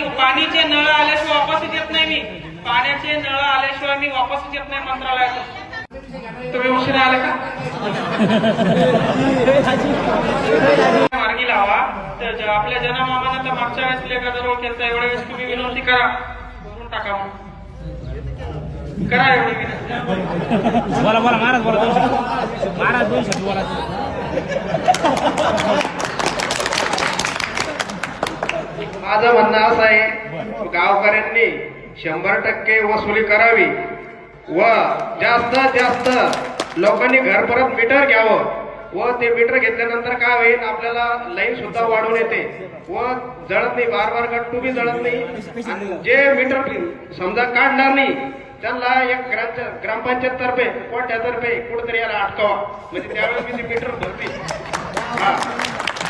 पाणी पाणीचे नळ आल्याशिवाय वापसच येत नाही मी. पाण्याचे नळ आल्याशिवाय मी वापसच येत नाही मंत्रालयात तुम्ही उशिरा आले का? मार्गी लावा. तर आपल्या जनमामानं तर मागच्या वेळेस लेखाजवळ केलता एवढ्या वेळेस तुम्ही विनंती करा. भरून टाका मग. करा एवढी विनंती. बोला बोला महाराज बोला महाराज दोन शब्द बोला. माझं म्हणणं असं आहे गावकऱ्यांनी शंभर टक्के वसुली करावी व जास्तीत जास्त लोकांनी घर परत मीटर घ्यावं व ते मीटर घेतल्यानंतर काय होईल आपल्याला लाईन सुद्धा वाढून येते व जळत नाही बार बार गट्टू बी जळत नाही. आणि जे मीटर समजा काढणार नाही त्यांना एक ग्राम ग्रामपंचायत तर्फे कोट्यातर्फे कुठेतरी याला अटकावा. म्हणजे त्यावेळेस मी ते मीटर भरते. हा.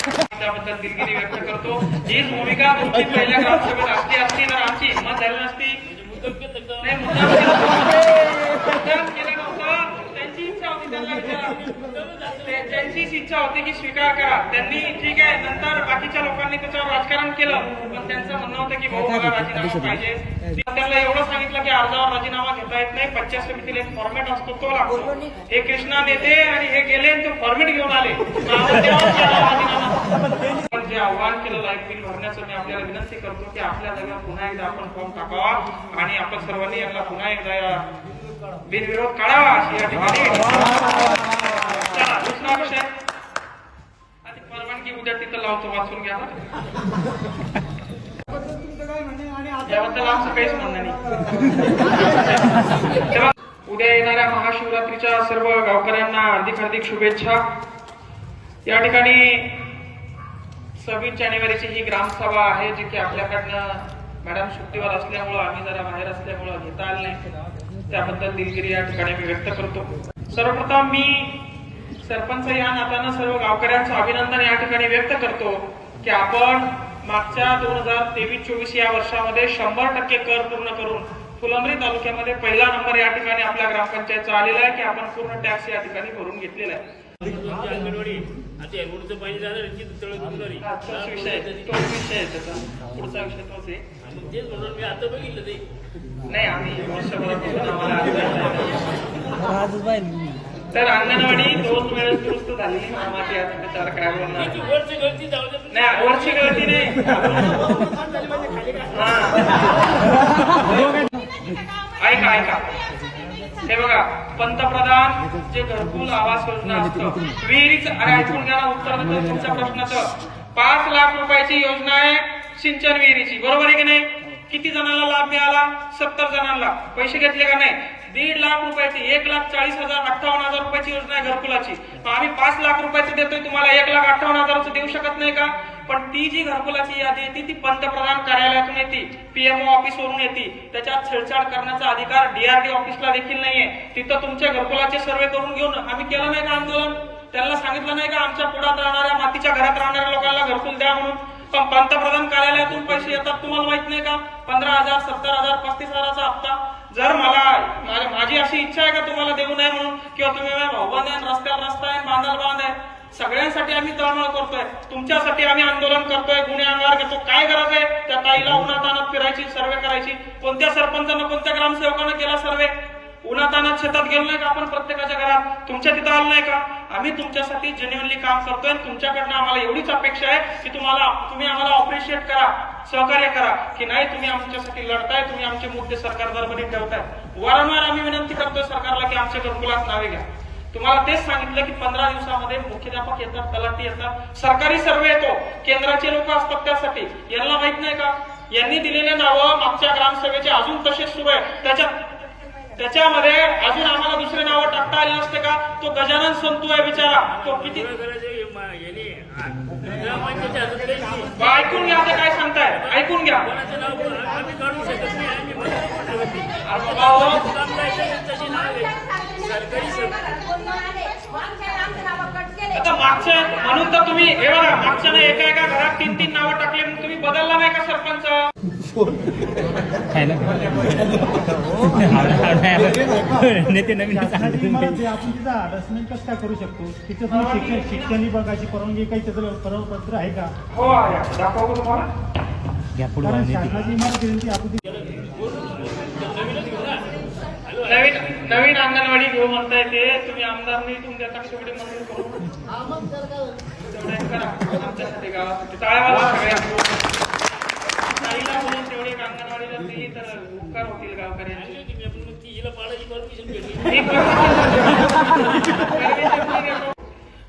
त्याबद्दल दिलगिरी व्यक्त करतो. हीच भूमिका तुमची पहिल्या ग्रामसभेत असली असती तर आमची? हिंमत झाली नसती नाही, मुद्दाम केलं- मुद्दाम केलं नव्हतं. त्यांची इच्छा होती त्यांना विचारा. ते- त्यांचीच इच्छा होती की स्वीकार करा. त्यांनी ठीक आहे नंतर बाकीच्या लोकांनी त्याच्यावर राजकारण केलं पण त्यांचं म्हणणं होतं की भाऊ मला राजीनामा पाहिजे. मी त्यांना एवढं सांगितलं की अर्जावर राजीनामा घेता येत नाही पंचायत समितीला एक फॉर्मॅट असतो तो लागतो. हे कृष्णा नेते आणि हे गेले आणि ते फॉर्मॅट घेऊन आले. राजीनामा. पण जे आव्हान केलं लाइट बिल भरण्याचं मी आपल्याला विनंती करतो की आपल्या जागेवर पुन्हा एकदा आपण फॉर्म टाकावा आणि आपण सर्वांनी यांना पुन्हा एकदा या बिनविरोध काढावा अशी या ठिकाणी दुसरा विषय. आधी परवानगी उद्या तिथं लावतो वाचून घ्या. याबद्दल आमचं काहीच म्हणणं नाही. उद्या येणाऱ्या महाशिवरात्रीच्या सर्व गावकऱ्यांना हार्दिक हार्दिक शुभेच्छा. या ठिकाणी सव्वीस जानेवारीची ही ग्रामसभा आहे जी की आपल्याकडनं मॅडम सुट्टीवर असल्यामुळं आम्ही जरा बाहेर असल्यामुळं घेता आलं नाही. त्याबद्दल दिलगिरी या ठिकाणी मी व्यक्त करतो. सर्वप्रथम मी सरपंच या नात्यानं सर्व गावकऱ्यांचं अभिनंदन या ठिकाणी व्यक्त करतो की आपण मागच्या दोन हजार तेवीस चोवीस या वर्षामध्ये शंभर टक्के कर पूर्ण करून फुलंब्री तालुक्यामध्ये पहिला नंबर या ठिकाणी आपल्या ग्रामपंचायतचा आलेला आहे की आपण पूर्ण टॅक्स या ठिकाणी भरून घेतलेला आहे. अंगणवाडी आता या रोडचं पाणी जाणार तिथं तळ गुरुवारी तोच विषय आहे तोच विषय आहे त्याचा पुढचा विषय तोच आहे आणि तेच म्हणून मी आता बघितलं ते नाही. आम्ही तर अंगणवाडी दोन वेळेस दुरुस्त झालेली मामाची आता बोलणार ती वरची गळती जाऊ नाही. वरची गळती नाही हा. ऐका ऐका. हे बघा पंतप्रधान जे घरकुल आवास योजना असतं विहिरीच अरे ऐकून घ्या उत्तर देतो तुमच्या प्रश्नाचं. पाच लाख रुपयाची योजना आहे सिंचन विहिरीची. बरोबर आहे की नाही? किती जणांना लाभ मिळाला? सत्तर जणांना. पैसे घेतले का नाही? दीड लाख रुपयाची एक लाख चाळीस हजार अठ्ठावन्न हजार रुपयाची योजना आहे घरकुलाची. आम्ही पाच लाख रुपयाची देतोय तुम्हाला एक लाख अठ्ठावन्न हजाराचं देऊ शकत नाही का? पण ती जी घरकुलाची यादी येते ती पंतप्रधान कार्यालयातून येते. पीएमओ ऑफिस वरून येते. त्याच्यात छेडछाड करण्याचा अधिकार डीआरडी ऑफिसला देखील नाहीये. तिथं तुमच्या घरकुलाचे सर्वे करून घेऊन आम्ही केलं नाही का आंदोलन? त्यांना सांगितलं नाही का आमच्या पुढात राहणाऱ्या मातीच्या घरात राहणाऱ्या लोकांना घरकुल द्या म्हणून? पण पंतप्रधान कार्यालयातून पैसे येतात तुम्हाला माहीत नाही का? पंधरा हजार सत्तर हजार पस्तीस हजाराचा हप्ता. जर मला माझी- अशी इच्छा आहे का तुम्हाला देऊ नये म्हणून? किंवा तुम्ही माझ्या आहे रस्त्यावर रस्ता आहे बांधाल बांध आहे. सगळ्यांसाठी आम्ही तळमळ करतोय. तुमच्यासाठी आम्ही आंदोलन करतोय गुन्हे अंगावर घेतो काय गरज आहे? त्या ताईला उन्हातानात फिरायची सर्वे करायची. कोणत्या सरपंचानं कोणत्या ग्रामसेवकानं केला सर्वे? उन्हातानात शेतात गेलो नाही का आपण प्रत्येकाच्या घरात? तुमच्या तिथं आलं नाही का? आम्ही तुमच्यासाठी जेन्युअनली काम करतोय. तुमच्याकडनं आम्हाला एवढीच अपेक्षा आहे की तुम्हाला तुम्ही आम्हाला अप्रिशिएट करा सहकार्य करा. की नाही तुम्ही आमच्यासाठी लढताय तुम्ही आमचे मुद्दे सरकार दरबारी ठेवताय. वारंवार आम्ही विनंती करतोय सरकारला की आमच्या घरकुलात नावे घ्या. तुम्हाला तेच सांगितलं की पंधरा दिवसामध्ये मुख्याध्यापक येतात तलाठी येतात. सरकारी सर्वे येतो. केंद्राचे लोक असतात त्यासाठी. यांना माहीत नाही का? यांनी दिलेले नावं मागच्या ग्रामसभेचे अजून तसेच सुरू आहे त्याच्यात त्याच्यामध्ये अजून आम्हाला दुसरे नावं टाकता आले नसते का? तो गजानन संतू आहे बिचारा. तो किती ऐकून घ्या आता काय सांगताय. ऐकून घ्या. अरे बाबा, हो. आता म्हणून तर तुम्ही हे बघा मागच्या नाही एका एका घरात तीन तीन नावं टाकले म्हणून तुम्ही बदलला नाही का सरपंच? नेते नवीन कसं काय करू शकतो? तिथं शिक्षण शिक्षण विभागाची परवानगी काही त्याचं प्रपत्र आहे का? हो आहे. दाखवू कारण शासनाची इमारत नवीन नवीन अंगणवाडी घेऊ म्हणताय ते. तुम्ही आमदारनी तुमच्या शेवटी मंजूर करू. करा. आमच्यासाठी गावासाठी. टाळ्या वाजवा सगळ्या ताईला बोलून तेवढी अंगणवाडीला दिली तर उपकार होतील गावकऱ्यांचे.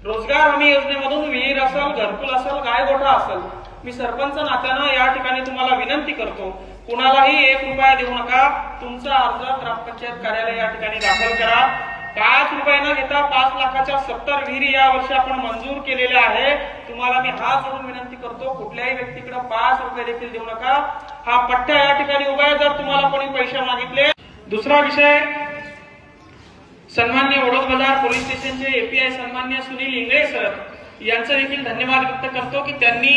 रोजगार हमी योजनेमधून विहीर असेल घरकुल असेल गाय गोठा असेल मी सरपंच नात्यानं या ठिकाणी तुम्हाला विनंती करतो. कुणालाही एक रुपया देऊ नका. तुमचा अर्ज ग्रामपंचायत कार्यालय या ठिकाणी दाखल करा. पाच रुपये न घेता पाच लाखाच्या सत्तर विहिरी या वर्षी आपण मंजूर केलेल्या आहे तुम्हाला मी हात जोडून विनंती करतो कुठल्याही व्यक्तीकडे पाच रुपये देखील देऊ नका. हा पट्ट्या या ठिकाणी उभा आहे जर तुम्हाला कोणी पैसे मागितले. दुसरा विषय सन्मान्य वडोद बाजार पोलीस स्टेशनचे एपीआय सन्मान्य सुनील इंगळे सर यांचा देखील धन्यवाद व्यक्त करतो की त्यांनी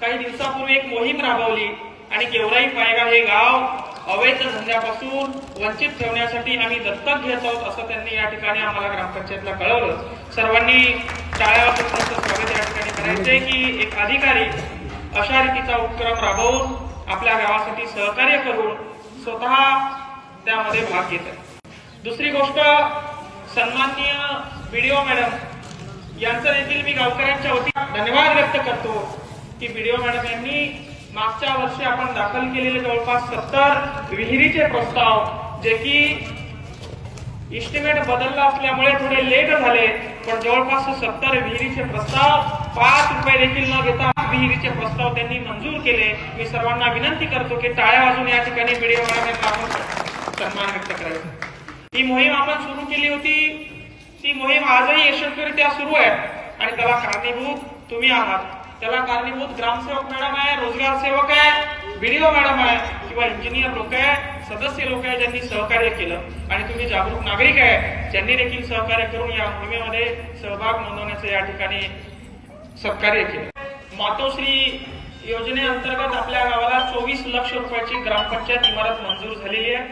काही दिवसापूर्वी एक मोहीम राबवली. आणि केवराई पायगा हे गाव अवैध धंद्यापासून वंचित ठेवण्यासाठी आम्ही दत्तक घेत आहोत असं त्यांनी या ठिकाणी आम्हाला ग्रामपंचायतला कळवलं. सर्वांनी टाळ्या स्वागत या ठिकाणी करायचंय की एक अधिकारी अशा रीतीचा उपक्रम राबवून आपल्या गावासाठी सहकार्य करून स्वतः त्यामध्ये भाग घेत आहे दुसरी गोष्ट सन्माननीय बीडीओ मॅडम यांचं देखील मी गावकऱ्यांच्या वतीने धन्यवाद व्यक्त करतो की बीडीओ मॅडम यांनी मागच्या वर्षी आपण दाखल केलेले जवळपास सत्तर विहिरीचे प्रस्ताव जे की इस्टिमेट बदलला असल्यामुळे थोडे लेट झाले पण जवळपास सत्तर विहिरीचे प्रस्ताव पाच रुपये देखील न घेता विहिरीचे प्रस्ताव त्यांनी मंजूर केले. मी सर्वांना विनंती करतो की टाळ्या वाजून या ठिकाणी व्हिडिओ यांना आपण सन्मान व्यक्त करायचा ही मोहीम आपण सुरू केली होती. ती मोहीम आजही यशस्वीरित्या सुरू आहे आणि त्याला कारणीभूत तुम्ही आहात. त्याला कारणीभूत ग्रामसेवक मॅडम आहे रोजगार सेवक आहे बीडीओ मॅडम आहे किंवा इंजिनियर लोक आहे सदस्य लोक आहे ज्यांनी सहकार्य केलं. आणि तुम्ही जागरूक नागरिक आहे ज्यांनी देखील सहकार्य करून या मोहिमेमध्ये सहभाग नोंदवण्याचं या ठिकाणी सहकार्य केलं. मातोश्री योजनेअंतर्गत आपल्या गावाला चोवीस लक्ष रुपयाची ग्रामपंचायत इमारत मंजूर झालेली आहे.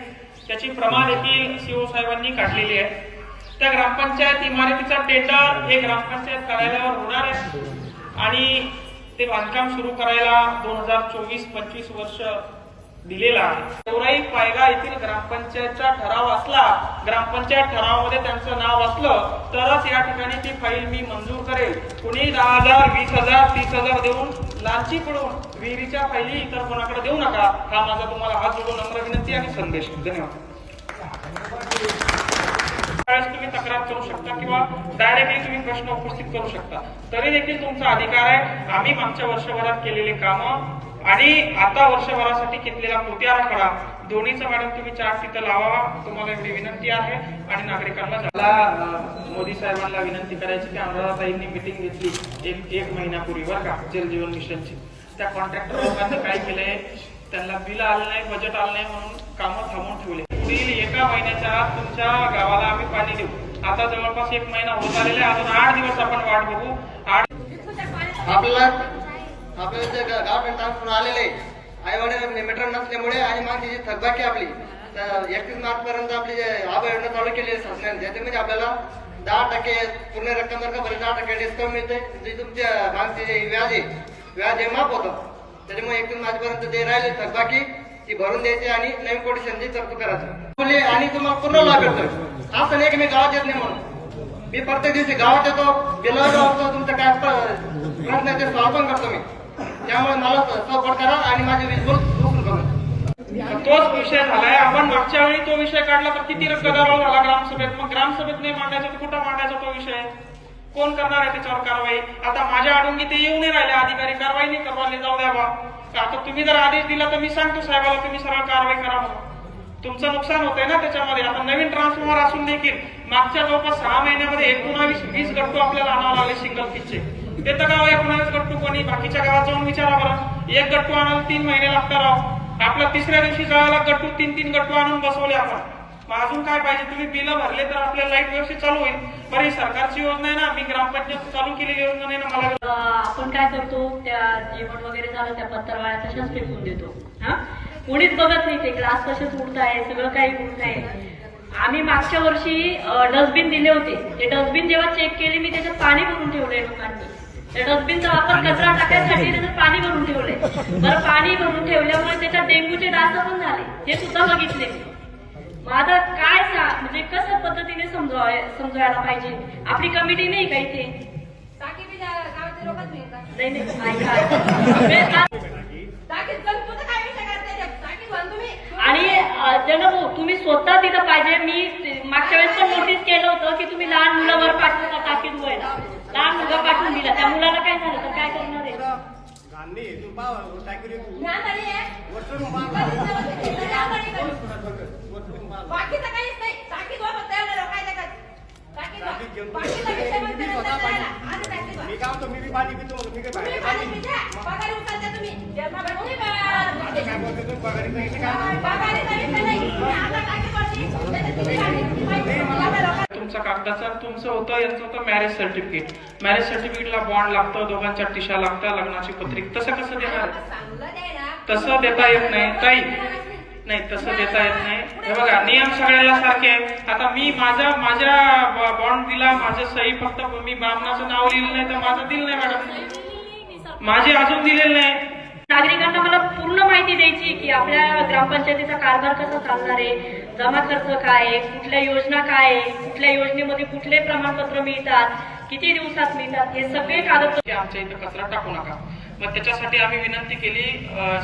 त्याची प्रमा देखील सीओ साहेबांनी काढलेली आहे. त्या ग्रामपंचायत इमारतीचा टेंडर हे ग्रामपंचायत कार्यालयावर होणार आहे. आणि ते बांधकाम सुरू करायला दोन हजार चोवीस पंचवीस वर्ष दिलेला आहे. चौराई पायगा येथील ग्रामपंचायतचा ठराव असला ग्रामपंचायत ठरावामध्ये त्यांचं नाव असलं तरच या ठिकाणी ती फाईल मी मंजूर करेल. कुणी दहा हजार वीस हजार तीस हजार देऊन लालची पडून विहिरीच्या फाईली इतर कोणाकडे देऊ नका हा माझा तुम्हाला हात जोडून नम्र विनंती आणि संदेश. धन्यवाद. त्यावेळेस तुम्ही तक्रार करू शकता किंवा डायरेक्टली तुम्ही प्रश्न उपस्थित करू शकता. तरी देखील तुमचा अधिकार आहे. आम्ही मागच्या वर्षभरात केलेले कामं आणि आता वर्षभरासाठी घेतलेला कृती आराखडा दोन्हीचा मॅडम तुम्ही चार्ट तिथं लावा तुम्हाला एवढी विनंती आहे आणि नागरिकांना मला मोदी साहेबांना विनंती करायची की अनुराधाताईंनी मिटिंग घेतली एक एक महिन्यापूर्वी बरं का जलजीवन मिशनची. त्या कॉन्ट्रॅक्टर लोकांनी काय केलंय? त्यांना बिल आलं नाही बजेट आलं नाही म्हणून कामं थांबवून ठेवले. पुढील एका महिन्याच्या आत तुमच्या गावाला आम्ही पाणी देऊ. आता जवळपास एक महिना होत आलेला आहे. अजून आठ दिवस आपण वाट बघू. आठ आपल्याला आपल्याला जे गा- ट्रान्सफर आलेले आई वडील मिटर नसल्यामुळे आणि मग जी थकबाकी आपली तर एकतीस मार्च पर्यंत आपली जे आबा योजना चालू केली आहे शासनाने त्याच्यामध्ये म्हणजे आपल्याला दहा टक्के पूर्ण रक्कम जर का भरली दहा टक्के डिस्काउंट मिळते जे तुमच्या मागचे जे व्याज आहे व्याज हे माफ होतं. त्याच्यामुळे एकतीस मार्च पर्यंत जे राहिले थकबाकी. ती भरून द्यायची आणि नवीन कोटेशनची तरतूद करायचं. मुले आणि तुम्हाला पूर्ण लाभ भेटतोय असं नाही की मी गावात येत नाही म्हणून. मी प्रत्येक दिवशी गावात येतो गेलो असतो तुमचं काय प्रश्न आहे ते सॉल्व्ह पण करतो मी. त्यामुळे मला सपोर्ट करा आणि माझी वीज बिल करा. तोच विषय झालाय. आपण मागच्या वेळी तो विषय काढला तर किती गदारोळ झाला ग्रामसभेत मग ग्रामसभेत नाही मांडायचा तर कुठं मांडायचा तो विषय? कोण करणार आहे त्याच्यावर कारवाई? आता माझ्या अडून ते येऊ नाही राहिले अधिकारी कारवाई नाही करवाले जाऊ द्या बा आता तुम्ही जर आदेश दिला तर मी सांगतो साहेबाला तुम्ही सरळ कारवाई करा म्हणून. तुमचं नुकसान होतंय ना त्याच्यामध्ये. आता नवीन ट्रान्सफॉर्मर असून देखील मागच्या जवळपास सहा महिन्यामध्ये एकोणावीस वीस गट्टू आपल्याला आणावं लागले सिंगल पिचचे ते तर गाव एकोणावीस गट्टू कोणी बाकीच्या गावात जाऊन विचारा बरं. एक गट्टू आणायला तीन महिने लागतात आपल्या आपला तिसऱ्या दिवशी जळाला गट्टू तीन तीन गट्टू आणून बसवले आपण. मग अजून काय पाहिजे? तुम्ही बिलं भरले तर आपल्या लाइट व्यवस्थित चालू होईल. बरं ही सरकारची योजना आहे ना मी ग्रामपंचायत चालू केलेली योजना नाही ना मला आपण काय करतो त्या जेवण वगैरे झालं त्या पत्तरवाळ्या तशाच फेकून देतो. हा? कोणीच बघत नाही ते ग्लास कसेच उडत आहे सगळं काही उडत आहे. आम्ही मागच्या वर्षी डस्टबिन दिले होते. ते डस्टबिन जेव्हा चेक केले मी त्याच्यात पाणी भरून ठेवलंय लोकांनी. त्या डस्टबिनचा वापर कचरा टाकायसाठी त्याच्यात पाणी भरून ठेवलंय. बरं पाणी भरून ठेवल्यामुळे त्याच्यात डेंग्यूचे डास पण झाले. हे सुद्धा बघितले मग आता काय सा म्हणजे कसं पद्धतीने समजवाय समजवायला पाहिजे? आपली कमिटी नाही का इथे? नाही का? का-. आणि जनभाऊ तुम्ही स्वतः तिथं पाहिजे. मी मागच्या वेळेस पण नोटीस केलं होतं की तुम्ही लहान मुलावर पाठवता टाकीत धुवायला? लहान मुलगा पाठवून दिला. त्या मुलाला काय झालं? तर काय करणार आहे? करू. बाकीचं काहीच नाही. फक्त एवढं लोक काय जगात. टाकीत वा. बाकीचा विषय नंतर करायला. तुम्ही पाणी पिता. पगारी उचलता तुम्ही. बा- नाही. तुम्ही आता तुम्ही तुमचा कागदाचा तुमचं होतं यांचं होतं मॅरेज सर्टिफिकेट मॅरेज सर्टिफिकेटला बॉन्ड लागतं दोघांच्या टिशा लागतं लग्नाची पत्रिक. तसं कसं देणार? चांगलं. तसं देता येत नाही. ताई नाही तसं देता येत नाही. हे बघा नियम सगळ्याला सारखे आहे. आता मी माझा माझ्या बॉन्ड दिला माझं सही फक्त मी ब्राह्मणाचं नाव लिहिलं नाही तर माझं दिलं नाही मॅडम. माझे अजून दिलेलं नाही. नागरिकांना मला पूर्ण माहिती द्यायची की आपल्या ग्रामपंचायतीचा कारभार कसा चालणार आहे जमा खर्च काय आहे कुठल्या योजना काय आहे कुठल्या योजनेमध्ये कुठले प्रमाणपत्र मिळतात किती दिवसात मिळतात हे सगळे कागदपत्र आमच्या इथे कचरा टाकू नका. मग त्याच्यासाठी आम्ही विनंती केली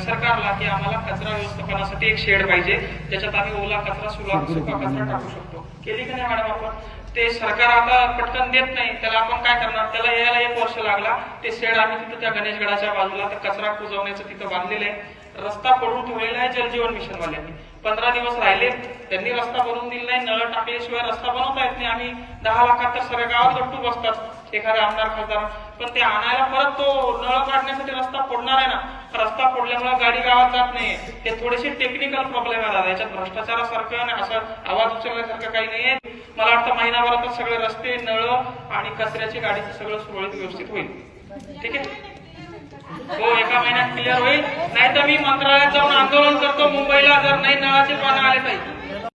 सरकारला की आम्हाला कचरा व्यवस्थापनासाठी एक शेड पाहिजे. ज्याच्यात आम्ही ओला कचरा सुला सुका कचरा टाकू शकतो. केली का नाही मॅडम आपण? ते सरकार आता पटकन देत नाही. त्याला आपण काय करणार? त्याला यायला एक वर्ष लागला. ते शेड आम्ही तिथं त्या गणेशगडाच्या बाजूला तर कचरा कुजवण्याचं तिथं बांधलेलं आहे. रस्ता पडून ठेवलेला आहे जलजीवन मिशन वाल्यांनी पंधरा दिवस राहिले. त्यांनी रस्ता बनवून दिला नाही. नळ टाकल्याशिवाय रस्ता बनवता येत नाही. आम्ही दहा लाखात तर सगळ्या गावात गट्टू बसतात. एखाद्या आमदार खासदार. पण ते आणायला परत तो नळ काढण्यासाठी रस्ता फोडणार आहे ना? रस्ता फोडल्यामुळे गाडी गावात जात नाही. ते थोडेसे टेक्निकल प्रॉब्लेम आहे दादा याच्यात भ्रष्टाचारासारखं आणि असं आवाज उचलण्यासारखं काही नाहीये मला वाटतं महिनाभरातच सगळे रस्ते नळ आणि कचऱ्याची गाडीचं सगळं सुरळीत व्यवस्थित होईल. ठीक आहे? हो एका महिन्यात क्लिअर होईल. नाही तर मी मंत्रालयात जाऊन आंदोलन करतो. मुंबईला जर नाही नळाचे पाणी आले पाहिजे.